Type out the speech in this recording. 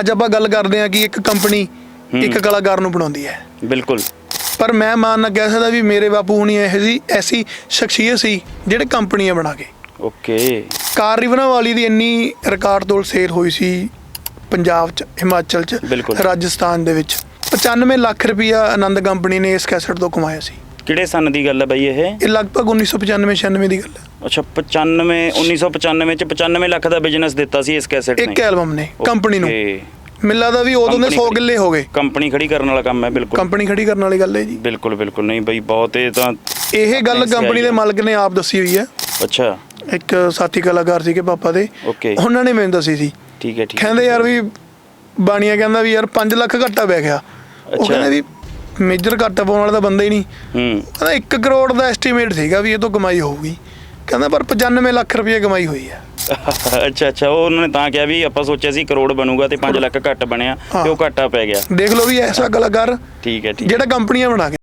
ਅੱਜ ਆਪਾਂ ਗੱਲ ਕਰਦੇ ਹਾਂ ਕਿ ਇੱਕ ਕੰਪਨੀ ਇੱਕ ਕਲਾਕਾਰ ਨੂੰ ਬਣਾਉਂਦੀ ਹੈ। ਬਿਲਕੁਲ। ਪਰ ਮੈਂ ਮਾਨ ਨਾ ਕਹਿ ਸਕਦਾ ਵੀ ਮੇਰੇ ਬਾਪੂ ਹੁਣੀ ਇਹ ਜੀ ਐਸੀ ਸ਼ਖਸੀਅਤ ਸੀ ਜਿਹੜੇ ਕੰਪਨੀਆਂ ਬਣਾ ਕੇ। ਓਕੇ। ਕਾਰ ਰਿਵਨਾ ਵਾਲੀ ਦੀ ਇੰਨੀ ਰਿਕਾਰਡ ਤੋਲ ਸੇਲ ਹੋਈ ਸੀ ਪੰਜਾਬ ਚ ਹਿਮਾਚਲ ਚ। ਰਾਜਸਥਾਨ ਦੇ ਵਿੱਚ। 95 ਲੱਖ ਰੁਪਇਆ ਆਨੰਦ ਕੰਪਨੀ ਨੇ ਇਸ ਕੈਸਟ ਤੋਂ ਕਮਾਇਆ ਸੀ। ਕਿਹੜੇ ਸਨ ਦੀ ਗੱਲ ਹੈ ਬਾਈ ਇਹ? ਇਹ ਲਗਭਗ 1995 96 ਦੀ ਗੱਲ ਹੈ। ਅੱਛਾ 95 1995 ਚ 95 ਲੱਖ ਦਾ ਬਿਜ਼ਨਸ ਦਿੱਤਾ ਸੀ ਇਸ ਕੈਸੇਟ ਨੇ। ਇੱਕ ਐਲਬਮ ਨੇ ਕੰਪਨੀ ਨੂੰ। ਮਿਲਦਾ ਦਾ ਵੀ ਉਦੋਂ ਦੇ ਕੰਪਨੀ 100 ਖੜੀ- ਕਿੱਲੇ ਹੋ ਗਏ। ਕੰਪਨੀ ਖੜੀ ਕਰਨ ਵਾਲਾ ਕੰਮ ਹੈ ਬਿਲਕੁਲ। ਕੰਪਨੀ ਖੜੀ ਕਰਨ ਵਾਲੀ ਗੱਲ ਹੈ ਜੀ। ਬਿਲਕੁਲ ਬਿਲਕੁਲ। ਨਹੀਂ ਬਾਈ ਬਹੁਤ ਇਹ ਤਾਂ ਇਹ ਗੱਲ ਕੰਪਨੀ ਦੇ ਮਾਲਕ ਨੇ ਆਪ ਦੱਸੀ ਹੋਈ ਹੈ। ਅੱਛਾ। ਇੱਕ ਸਾਥੀ ਕਲਾਕਾਰ ਸੀਗੇ ਪਾਪਾ ਦੇ। ਓਕੇ ਉਹਨਾਂ ਨੇ ਮੈਨੂੰ ਦੱਸੀ ਸੀ। ਠੀਕ ਹੈ ਠੀਕ ਕਹਿੰਦੇ ਯਾਰ ਵੀ ਬਾਣੀਆ ਕਹਿੰਦਾ ਵੀ ਯਾਰ 5 ਲੱਖ ਘਾਟਾ ਪੈ ਗਿਆ। ਉਹ। ਕਹਿੰਦੇ ਵੀ ਮੇਜਰ ਘਾਟਾ ਪਾਉਣ ਵਾਲਾ ਤਾਂ ਬੰਦਾ ਹੀ ਨਹੀਂ। ਹੂੰ। ਕਹਿੰਦਾ 1 ਕਰੋੜ ਦਾ ਐਸਟੀਮੇਟ ਸੀਗਾ ਵੀ ਇਹ ਤੋਂ ਕਮਾਈ ਹੋਊਗੀ। ਕਹਿੰਦਾ ਪਰ 95 ਲੱਖ ਰੁਪਏ ਕਮਾਈ ਹੋਈ ਹੈ ਅੱਛਾ ਅੱਛਾ ਉਹ ਉਹਨਾਂ ਨੇ ਤਾਂ ਕਿਹਾ ਵੀ ਆਪਾਂ ਸੋਚਿਆ ਸੀ ਕਰੋੜ ਬਣੂਗਾ ਤੇ 5 ਲੱਖ ਘੱਟ ਬਣਿਆ। ਤੇ ਉਹ ਘਾਟਾ ਪੈ ਗਿਆ। ਦੇਖ ਲਓ ਵੀ ਐਸਾ ਕਲਾਕਾਰ ਠੀਕ ਹੈ ਠੀਕ ਜਿਹੜਾ ਕੰਪਨੀਆਂ ਬਣਾ ਕੇ